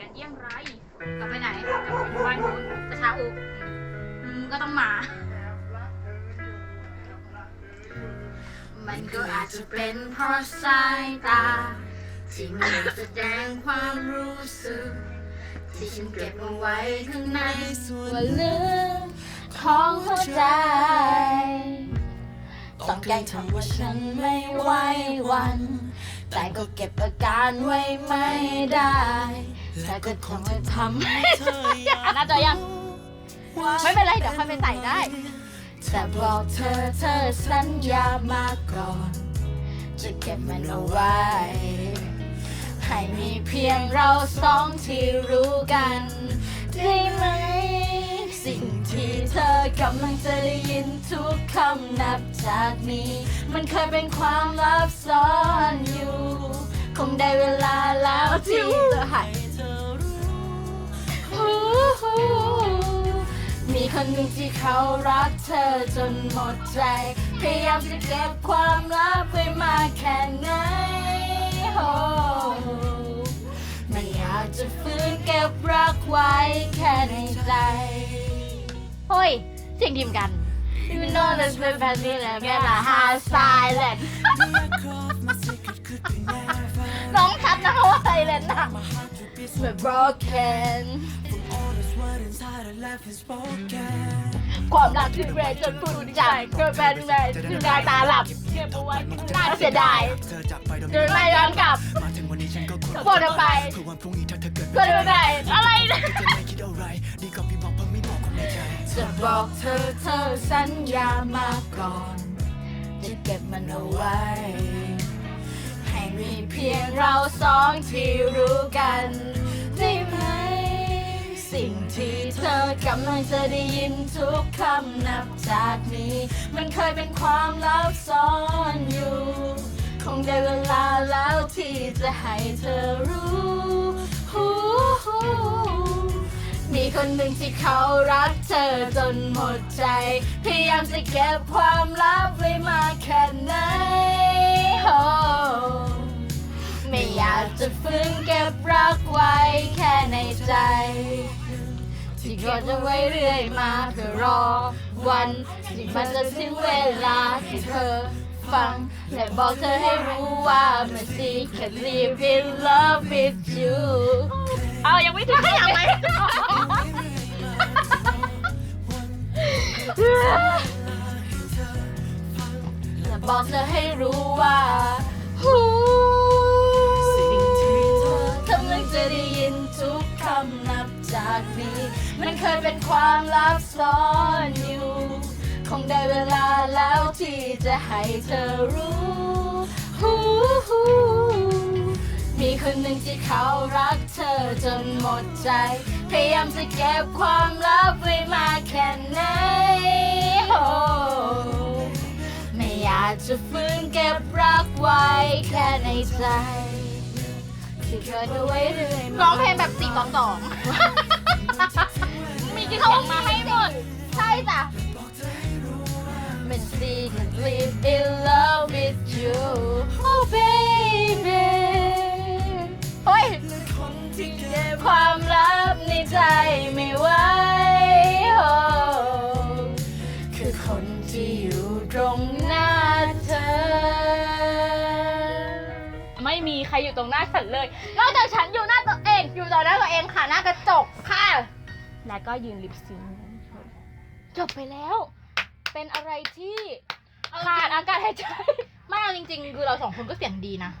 กันเยี่ยงไรกลับไปไหนกลับไปบ้านนู้นกระชาอกมก็ต้องมา มันก็อาจจะเป็นเพราะสายตา ที่มันแสดงความรู้สึก ที่ฉันเก็บเอาไว้ข้างในส่วนลึกของหัวใจ ต้องแกล้ทำว่าฉันไม่ไหววัน แต่ก็เก็บอาการไว้ไม่ได้แต่ก็คงจะทำให้เธออยากน่าจะยัง ไม่เป็นไรเดี๋ยวค่อยไปใส่ได้ แต่บอกเธอเธอสัญญามาก่อน จะเก็บมันเอาไว้ ให้มีเพียงเราสองที่รู้กัน ได้ไหมสิ่ง ที่เธอกำลังจะได้ยินทุกคำนับจากนี้ มันเคยเป็นความลับซ่อนอยู่ คงได้เวลาแล้วที่จะให้เธอรู้ มีคนหนึ่งที่เขารักเธอจนหมดใจ พยายามจะเก็บความลับไว้มากแค่ไหนโอ้ไม่อยากจะฟื้นเก็บรักไว้แค่ในใจ ฮ้ยเสียงทีมกัน Even though there's been passing and get a hard silent น้องชัดนะว่าไซเลนอะเหมือน broken ความรักที่แรงจนพูดใจเกิดเป็นแรงถึงได้ตาหลับเก็บเอาไว้น่าเสียดายเดินไม่ย้อนกลับปวดไปก็เดินไปอะไรนะ จะบอกเธอเธอสัญญามาก่อน จะเก็บมันเอาไว้ ให้มีเพียงเราสองที่รู้กันได้ไหม สิ่งที่เธอกำลังจะได้ยินทุกคำนับจากนี้ มันเคยเป็นความลับซ่อนอยู่ คงได้เวลาแล้วที่จะให้เธอรู้ คนหนึ่งที่เขารักเธอจนหมดใจ พยายามจะเก็บความลับไว้มากแค่ไหนโอ้ไม่อยากจะฟื้นเก็บรักไว้แค่ในใจ ที่ก็จะไว้เรื่อยมาเพื่อรอ วันที่มันจะถึงเวลาที่เธอฟังและบอกเธอให้รู้ว่ามัน can live in love with you เอายังไม่ถึงยังไม่ และบอกเธอให้รู้ว่าฮู้สิ่งที่เธอกำลังจะได้ยินทุกคำนับจากนี้ มันเคยเป็นความลับซ่อนอยู่ คงได้เวลาแล้วที่จะให้เธอรู้ฮู้ฮู้มีคนหนึ่งที่เขารักเธอจนหมดใจ พยายามจะเก็บความลับไว้มากแค่ไหน จะฟื้นเก็บรักไว้แค่ในใจที่เคยเอาไว้เรื่อยมาร้องเพลงแบบสี่ต่อสองมีกี่เสียงมาให้หมด ใช่จ้ะมัน see can live in love with you oh baby เฮ้ยคนที่เก็บความ ม่มีใครอยู่ตรงหน้าฉันเลย นอกจากฉันอยู่หน้าตัวเอง อยู่ต่อหน้าตัวเองค่ะ หน้ากระจกค่ะ แล้วก็ยืนลิปซิงค์จบไปแล้ว เป็นอะไรที่ขาดอากาศหายใจ ไม่เอาจริงๆ คือเราสองคนก็เสียงดีนะ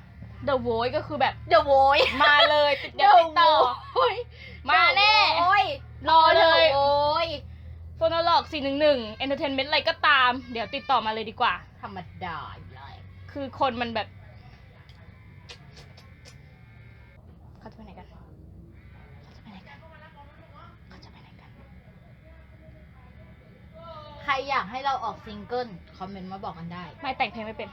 The Voice ก็คือแบบ The Voice มาเลยติดเดี๋ยวติดต่อ Voice มาแน่โอ้ยรอเลยโอ้ยโฟนอลอก411 Entertainment อะไรก็ตาม เดี๋ยวติดต่อมาเลยดีกว่า ธรรมดาอยู่เลยคือคนมันแบบ เขาจะไปไหนกัน เขาจะไปไหนกัน เขาจะไปไหนกัน ใครอยากให้เราออกซิงเกิล คอมเมนต์มาบอกกันได้ ไม่แต่งเพลงไม่เป็น